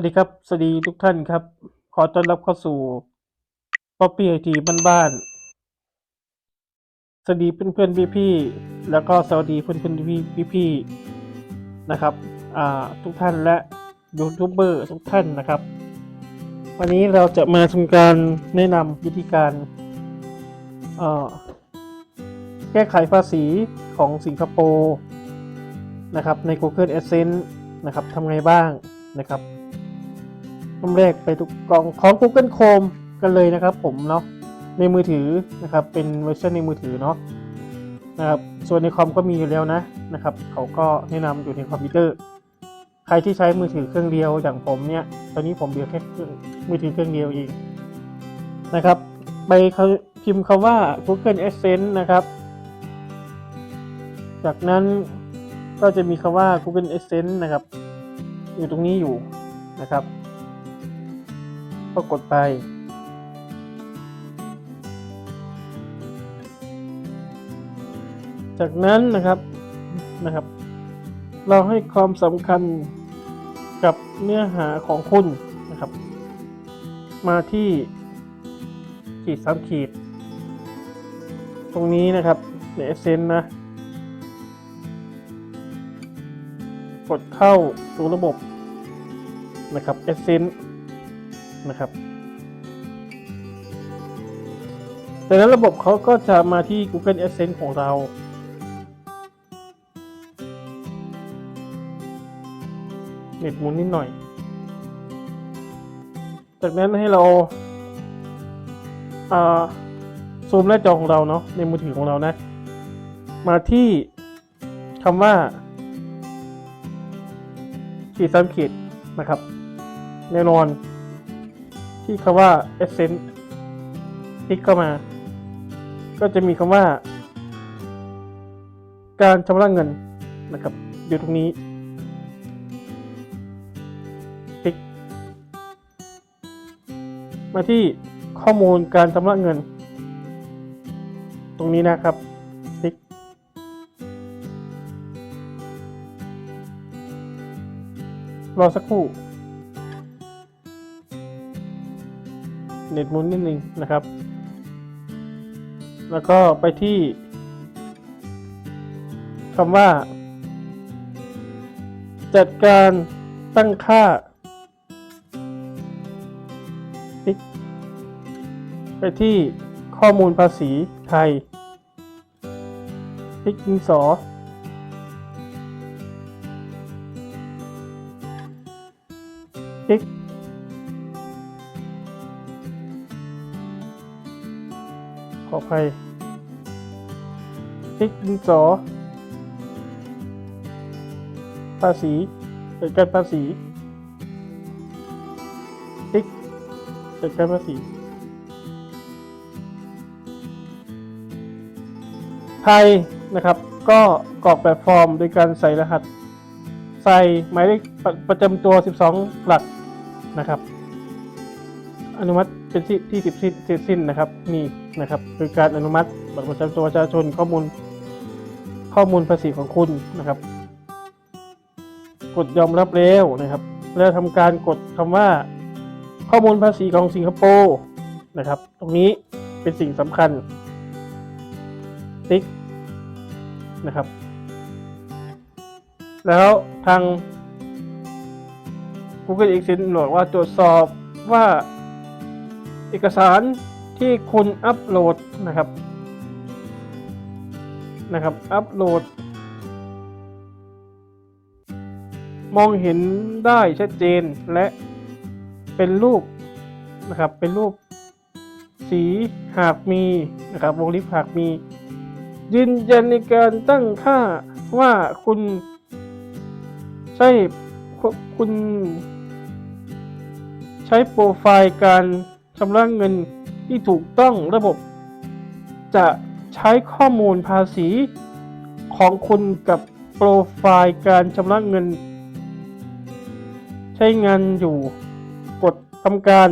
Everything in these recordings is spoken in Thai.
วัสดีครับ สวัสดีทุกท่านครับ ขอต้อนรับเข้าสู่ป๊อปปี้ไอทีบ้านๆ สวัสดีเพื่อนๆพี่ๆ แล้วก็สวัสดีเพื่อนๆพี่พี่ๆ นะครับ อ่า ทุกท่านและยูทูบเบอร์ทุกท่านนะครับ วันนี้เราจะมาทำการแนะนำวิธีการอแก้ไขภาษีของสิงคโปร์นะครับใน Google Adsense นะครับทำไงบ้างนะครับ เริ่มแรกไปทุกกล่องของ Google Chrome กันเลยนะครับ ผมเนาะในมือถือนะครับ เป็นเวอร์ชันในมือถือเนาะนะครับ ส่วนในคอมก็มีอยู่แล้วนะนะครับ เขาก็แนะนำอยู่ในคอมพิวเตอร์ ใครที่ใช้มือถือเครื่องเดียวอย่างผมเนี่ย ตอนนี้ผมเดียวแค่มือถือเครื่องเดียวเองนะครับ ไปเขาพิมพ์คำว่า Google Adsense นะครับ จากนั้นก็จะมีคำว่า Google Adsense นะครับ อยู่ตรงนี้อยู่นะครับ ก็กดไป จากนั้นนะครับนะครับ เราให้ความสำคัญกับเนื้อหาของคุณนะครับ มาที่ขีดสามขีด ตรงนี้นะครับในเอเซนนะ กดเข้าสู่ระบบนะครับ Essence น นะครับแต่นั้นระบบเขาก็จะมาที่ Google Essence ของเรา เน็ตหมุนนิดหน่อย จากนั้นให้เราาซูมหน้าจอของเราเนาะในมือถือของเรานะ มาที่คำว่า ขีดสามขีดนะครับ แน่นอน ที่คำว่า essence คลิกเข้ามา ก็จะมีคำว่า การชำระเงินนะครับ อยู่ตรงนี้ คลิก มาที่ข้อมูลการชำระเงิน ตรงนี้นะครับคลิกรอสักครู่ เน็ตมุนนิดนึงนะครับ แล้วก็ไปที่คำว่า จัดการตั้งค่า ไปที่ข้อมูลภาษีไทยคลิกดินสอคลิก ขออภัยคลิกดินสอ ภาษีจัดการภาษีคลิกจัดการภาษีไทยนะครับ ก็กรอกแบบฟอร์มโดยการใส่รหัส ใส่หมายเลขประประจำตัว 12 หลักนะครับ อนุมัติเป็นที่ที่สิบสิ้นสิ้นนะครับ นี่ นะครับคือการอนุมัติบัตรประจำตัวประชาชนข้อมูลข้อมูลภาษีของคุณนะครับ กดยอมรับแล้วนะครับ แล้วทำการกดคำว่าข้อมูลภาษีของสิงคโปร์นะครับ ตรงนี้เป็นสิ่งสำคัญ ติ๊กนะครับ แล้วทาง Google Exchange บอกว่าตรวจสอบว่าเอกสาร ที่คุณอัปโหลดนะครับนะครับ อัปโหลด มองเห็นได้ชัดเจนและเป็นรูปนะครับ เป็นรูปสีหากมีนะครับวงเลิบหากมี ยืนยันในการตั้งค่าว่าคุณ ใช่คุณ ใช้โปรไฟล์การชำระเงิน ที่ถูกต้องระบบ จะใช้ข้อมูลภาษีของคุณกับโปรไฟล์การชำระเงิน ใช้งานอยู่กดทำการ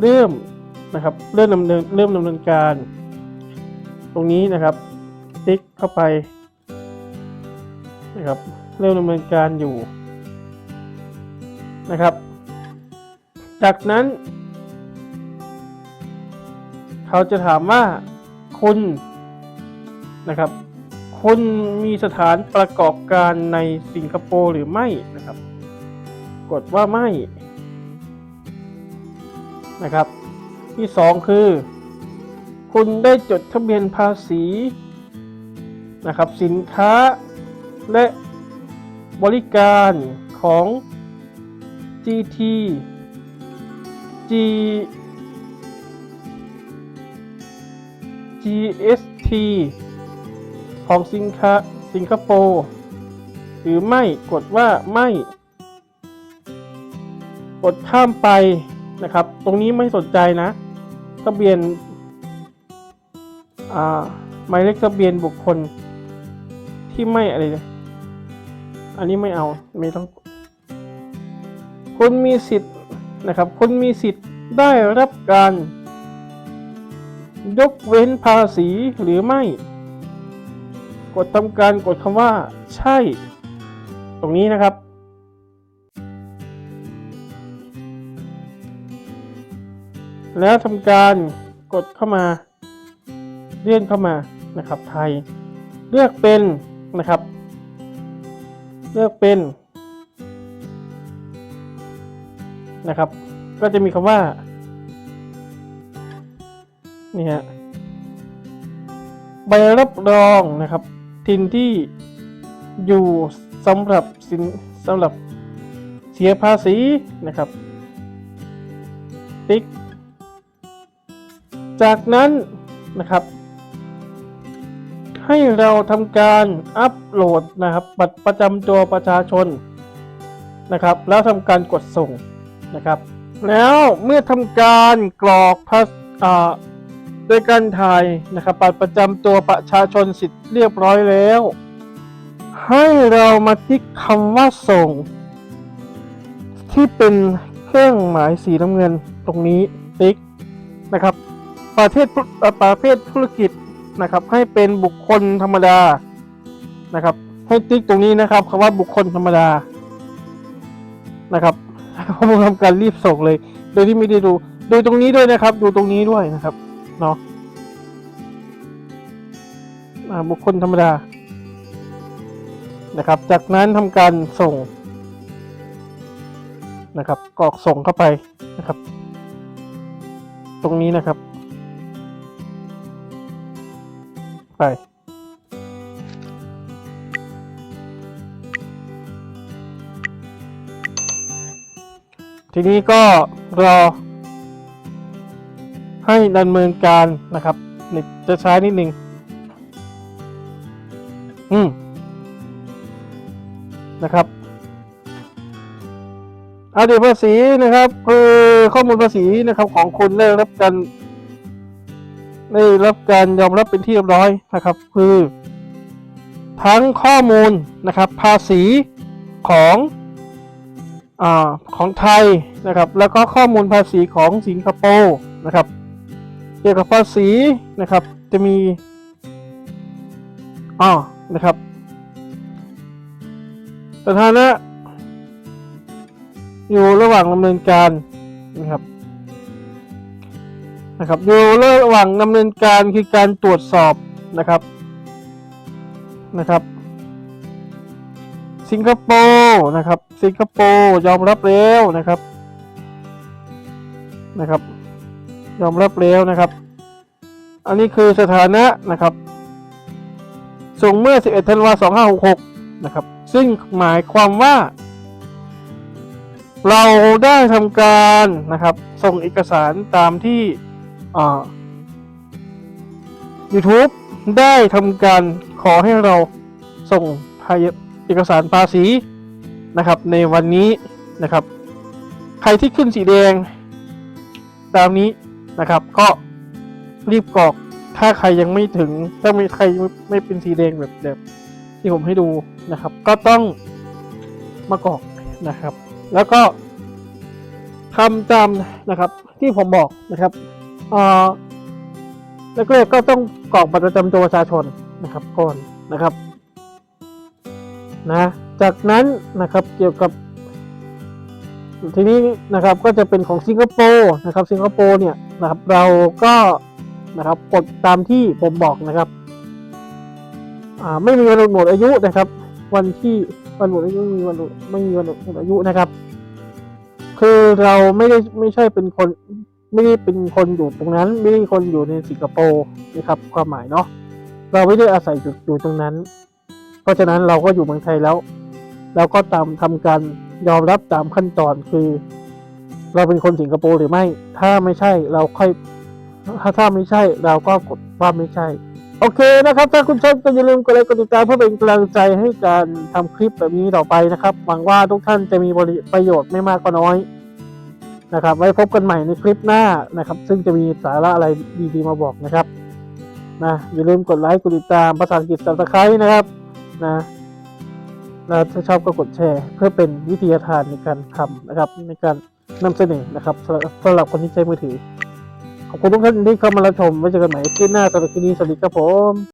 เริ่มนะครับเริ่มดำเนินเริ่มดำเนินการ ตรงนี้นะครับติ๊กเข้าไปนะครับเริ่มดำเนินการอยู่นะครับ จากนั้น เขาจะถามว่าคุณนะครับ คุณมีสถานประกอบการในสิงคโปร์หรือไม่นะครับ กดว่าไม่นะครับ ที่สองคือ คุณได้จดทะเบียนภาษีนะครับ สินค้าและบริการของ GT G GST ของสินค้าสิงคโปร์หรือไม่กดว่าไม่ กดข้ามไปนะครับ ตรงนี้ไม่สนใจนะทะเบียนอ่าหมายเลขทะเบียนบุคคลที่ไม่อะไรเลยอันนี้ไม่เอาไม่ต้อง คุณมีสิทธิ์นะครับ คุณมีสิทธิ์ได้รับการ ยกเว้นภาษีหรือไม่ กดทำการกดคำว่า ใช่ ตรงนี้นะครับ แล้วทำการกดเข้ามาเลื่อนเข้ามานะครับ ไทย เลือกเป็นนะครับ เลือกเป็นนะครับ ก็จะมีคำว่า นี่ฮะใบรับรองนะครับทินที่อยู่สำหรับสินสำหรับเสียภาษีนะครับ ติ๊ก จากนั้นนะครับ ให้เราทำการอัปโหลดนะครับบัตรประจำตัวประชาชนนะครับ แล้วทำการกดส่งนะครับ แล้วเมื่อทำการกรอกภาษอ่า โดยการถ่ายนะครับบัตรประจำตัวประชาชนสิทธิ์เรียบร้อยแล้ว ให้เรามาติ๊กคำว่าส่ง ที่เป็นเครื่องหมายสีน้ำเงินตรงนี้ติ๊กนะครับ ประเทธุเอ่อประเภทธุรกิจนะครับ ให้เป็นบุคคลธรรมดานะครับ ให้ติ๊กตรงนี้นะครับคำว่าบุคคลธรรมดานะครับผมทำการรีบส่งเลย โดยที่ไม่ได้ดู ดูตรงนี้ด้วยนะครับ ดูตรงนี้ด้วยนะครับ เนาะบุคคลธรรมดา นะครับ จากนั้นทำการส่ง นะครับกรอกส่งเข้าไปนะครับ ตรงนี้นะครับ ไปทีนี้ก็รอ ให้ดำเนินการนะครับจะช้านิดนึงอืมนะครับอาเดียวภาษีนะครับคือข้อมูลภาษีนะครับ ของคุณได้รับการได้รับการยอมรับเป็นที่เรียบร้อยนะครับ คือ ทั้งข้อมูลนะครับ ภาษีของอของไทยนะครับ แล้วก็ข้อมูลภาษีของสิงคโปร์นะครับ เกี่ยวกับภาษีนะครับ จะมีอ๋อนะครับสถานะ อยู่ระหว่างดำเนินการนะครับนะครับอยู่ระหว่างดำเนินการคือการตรวจสอบนะครับนะครับ สิงคโปร์นะครับ สิงคโปร์ยอมรับแล้วนะครับนะครับ ยอมรับแล้วนะครับ อันนี้คือสถานะนะครับ ส่งเมื่อ 11ธันวาคม2566 นะครับ ซึ่งหมายความว่า เราได้ทำการนะครับ ส่งเอกสารตามที่อ่า YouTube ได้ทำการขอให้เราส่งเอกสารภาษีนะครับ ในวันนี้นะครับ ใครที่ขึ้นสีแดง ตามนี้ นะครับ ก็รีบกรอกถ้าใครยังไม่ถึงถ้าไม่ใครไม่เป็นสีแดงแบบแบบที่ผมให้ดูนะครับ ก็ต้องมากรอกนะครับ แล้วก็ทำตามนะครับ ที่ผมบอกนะครับเอ่อแรกๆก็ต้องกรอกบัตรประจำตัวประชาชนนะครับก่อนนะครับนะจากนั้นนะครับเกี่ยวกับ ทีนี้นะครับก็จะเป็นของสิงคโปร์นะครับสิงคโปร์เนี่ยนะครับเราก็นะครับกดตามที่ผมบอกนะครับไม่มีวันหมดอายุนะครับ วันที่วันหมดอายุไม่มีวันหมดไม่มีวันหมดอายุนะครับ คือเราไม่ได้ไม่ใช่เป็นคนไม่ได้เป็นคนอยู่ตรงนั้น ไม่ได้คนอยู่ในสิงคโปร์นะครับ ความหมายเนาะเราไม่ได้อาศัยอยู่ตรงนั้น เพราะฉะนั้นเราก็อยู่เมืองไทยแล้ว เราก็ตามทำการ ยอมรับตามขั้นตอนคือ เราเป็นคนสิงคโปร์หรือไม่ ถ้าไม่ใช่เราค่อย ถ้าถ้าไม่ใช่เราก็กดว่าไม่ใช่ โอเคนะครับ ถ้าคุณชอบก็อย่าลืมกดไลค์กดติดตามเพื่อเป็นกำลังใจให้การทำคลิปแบบนี้ต่อไปนะครับหวังว่าทุกท่านจะมีประโยชน์ไม่มากก็น้อยนะครับไว้พบกันใหม่ในคลิปหน้านะครับ ซึ่งจะมีสาระอะไรดีๆมาบอกนะครับนะอย่าลืมกดไลค์กดติดตามภาษาอังกฤษสับสไครต์นะครับนะ แล้วถ้าชอบก็กดแชร์ เพื่อเป็นวิทยาทานในการทำนะครับ ในการนำเสนอนะครับสำหรับคนที่ใช้มือถือ ขอบคุณทุกท่านที่เข้ามารับชมไว้เจอกันใหม่ที่หน้าสำหรับคลิปนี้สวัสดีครับผม